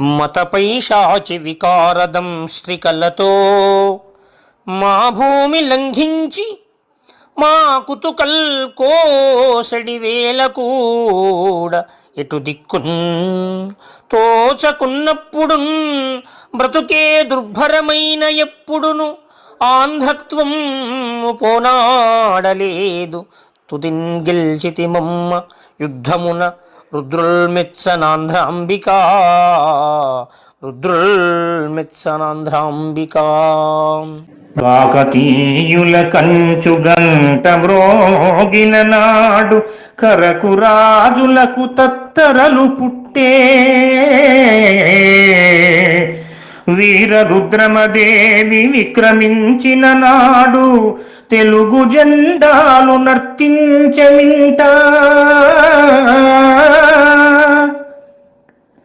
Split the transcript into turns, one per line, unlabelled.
మతపైశాచి వికారదం శ్రీకలతో మా భూమి లంఘించి మా కుతుకల్ కోసడి వేల కూడా ఎటు దిక్కున్ తోచకున్నప్పుడు బ్రతుకే దుర్భరమైన ఎప్పుడును ఆంధ్రత్వం పోనాడలేదు. తుదిన్ గెల్చితి మమ్మ యుద్ధమున రుద్రుల్మిత్సనాంధ్రాంబికా రుద్రుల్మిత్సనాంధ్రాంబికా
కాకతీయుల కంచు గంట మ్రోగిన నాడు కరకు రాజులకు తత్తరలు పుట్టే వీరరుద్రమదేవి విక్రమించిన నాడు తెలుగు జెండాలు నర్తించమింటా